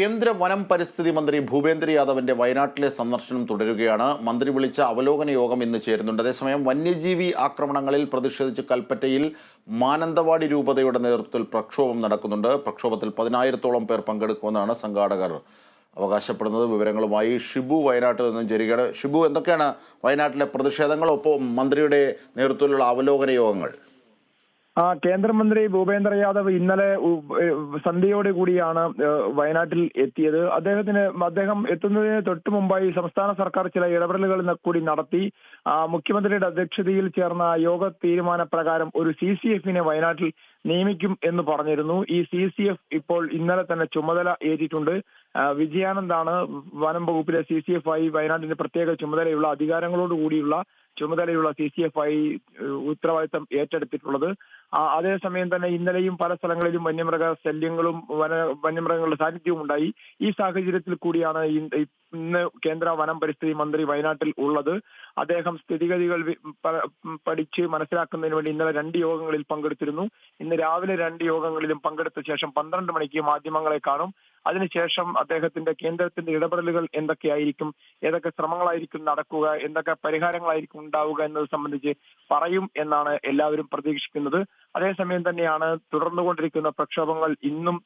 കേന്ദ്ര വനം പരിസ്ഥിതി മന്ത്രി ഭൂപേന്ദ്ര യാദവിന്റെ വയനാട്ടിലെ സന്ദർശനം തുടരുകയാണ്. മന്ത്രി വിളിച്ച അവലോകന യോഗം ഇന്ന് ചേരുന്നുണ്ട്. അതേസമയം വന്യജീവി ആക്രമണങ്ങളിൽ പ്രതിഷേധിച്ച് കൽപ്പറ്റയിൽ മാനന്തവാടി രൂപതയുടെ നേതൃത്വത്തിൽ പ്രക്ഷോഭം നടക്കുന്നുണ്ട്. പ്രക്ഷോഭത്തിൽ പതിനായിരത്തോളം പേർ പങ്കെടുക്കുമെന്നാണ് സംഘാടകർ അവകാശപ്പെടുന്നത്. വിവരങ്ങളുമായി ഷിബു വയനാട്ടിൽ നിന്നും ചേരുകയാണ്. ഷിബു എന്തൊക്കെയാണ് വയനാട്ടിലെ പ്രതിഷേധങ്ങളൊപ്പം മന്ത്രിയുടെ നേതൃത്വത്തിലുള്ള അവലോകന യോഗങ്ങൾ. ആ കേന്ദ്രമന്ത്രി ഭൂപേന്ദ്ര യാദവ് ഇന്നലെ സന്ധ്യയോടെ കൂടിയാണ് വയനാട്ടിൽ എത്തിയത്. അദ്ദേഹത്തിന് അദ്ദേഹം എത്തുന്നതിന് തൊട്ടു മുമ്പായി സംസ്ഥാന സർക്കാർ ചില ഇടപെടലുകൾ കൂടി നടത്തി. മുഖ്യമന്ത്രിയുടെ അധ്യക്ഷതയിൽ ചേർന്ന യോഗ തീരുമാനപ്രകാരം ഒരു സി സി എഫിനെ വയനാട്ടിൽ നിയമിക്കും എന്ന് പറഞ്ഞിരുന്നു. ഈ സി സി എഫ് ഇപ്പോൾ ഇന്നലെ തന്നെ ചുമതല ഏറ്റിട്ടുണ്ട്. വിജയാനന്ദാണ് വനം വകുപ്പിലെ സി സി എഫ് ആയി വയനാട്ടിന്റെ പ്രത്യേക ചുമതലയുള്ള അധികാരങ്ങളോട് കൂടിയുള്ള ചുമതലയുള്ള സി സി എഫ് ഐ ഉത്തരവാദിത്തം ഏറ്റെടുത്തിട്ടുള്ളത്. അതേസമയം തന്നെ ഇന്നലെയും പല സ്ഥലങ്ങളിലും വന്യമൃഗ ശല്യങ്ങളും വന വന്യമൃഗങ്ങളുടെ സാന്നിധ്യവും ഉണ്ടായി. ഈ സാഹചര്യത്തിൽ കൂടിയാണ് ഇന്ന് കേന്ദ്ര വനം പരിസ്ഥിതി മന്ത്രി വയനാട്ടിൽ ഉള്ളത്. അദ്ദേഹം സ്ഥിതിഗതികൾ പഠിച്ച് മനസ്സിലാക്കുന്നതിന് വേണ്ടി ഇന്നലെ രണ്ട് യോഗങ്ങളിൽ പങ്കെടുത്തിരുന്നു. ഇന്ന് രാവിലെ രണ്ട് യോഗങ്ങളിലും പങ്കെടുത്ത ശേഷം പന്ത്രണ്ട് മണിക്ക് മാധ്യമങ്ങളെ കാണും. അതിനുശേഷം അദ്ദേഹത്തിന്റെ കേന്ദ്രത്തിന്റെ ഇടപെടലുകൾ എന്തൊക്കെയായിരിക്കും? ഏതൊക്കെ ശ്രമങ്ങളായിരിക്കും നടക്കുക? എന്തൊക്കെ പരിഹാരങ്ങളായിരിക്കും ഉണ്ടാവുക എന്നത് സംബന്ധിച്ച് പറയും എന്നാണ് എല്ലാവരും പ്രതീക്ഷിക്കുന്നത്. അതേസമയം തന്നെയാണ് തുടർന്നുകൊണ്ടിരിക്കുന്ന പ്രക്ഷോഭങ്ങൾ ഇന്നും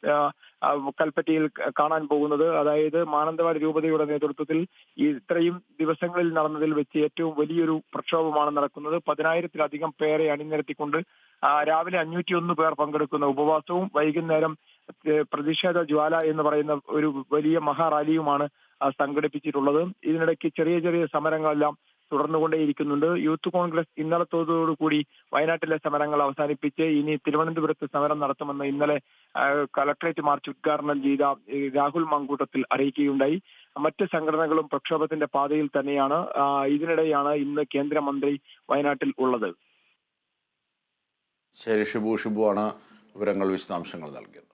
കൽപ്പറ്റയിൽ കാണാൻ പോകുന്നത്. അതായത് മാനന്തവാടി രൂപതയുടെ നേതൃത്വത്തിൽ ഇത്രയും ദിവസങ്ങളിൽ നടന്നതിൽ വെച്ച് ഏറ്റവും വലിയൊരു പ്രക്ഷോഭമാണ് നടക്കുന്നത്. പതിനായിരത്തിലധികം പേരെ അണിനിരത്തിക്കൊണ്ട് രാവിലെ അഞ്ഞൂറ്റി ഒന്ന് പേർ പങ്കെടുക്കുന്ന ഉപവാസവും വൈകുന്നേരം പ്രതിഷേധ ജ്വാല എന്ന് പറയുന്ന ഒരു വലിയ മഹാറാലിയുമാണ് സംഘടിപ്പിച്ചിട്ടുള്ളത്. ഇതിനിടയ്ക്ക് ചെറിയ ചെറിയ സമരങ്ങളെല്ലാം തുടർന്നുകൊണ്ടേയിരിക്കുന്നുണ്ട്. യൂത്ത് കോൺഗ്രസ് ഇന്നലത്തോടുകൂടി വയനാട്ടിലെ സമരങ്ങൾ അവസാനിപ്പിച്ച് ഇനി തിരുവനന്തപുരത്ത് സമരം നടത്തുമെന്ന് ഇന്നലെ കളക്ടറേറ്റ് മാർച്ച് ഉദ്ഘാടനം ചെയ്ത രാഹുൽ മങ്കൂട്ടത്തിൽ അറിയിക്കുകയുണ്ടായി. മറ്റ് സംഘടനകളും പ്രക്ഷോഭത്തിന്റെ പാതയിൽ തന്നെയാണ് ഇതിനിടെയാണ് ഇന്ന് കേന്ദ്രമന്ത്രി വയനാട്ടിൽ ഉള്ളത്. ശരി ഷിബു ഷിബു ആണ് വിവരങ്ങൾ വിശദാംശങ്ങൾ നൽകിയത്.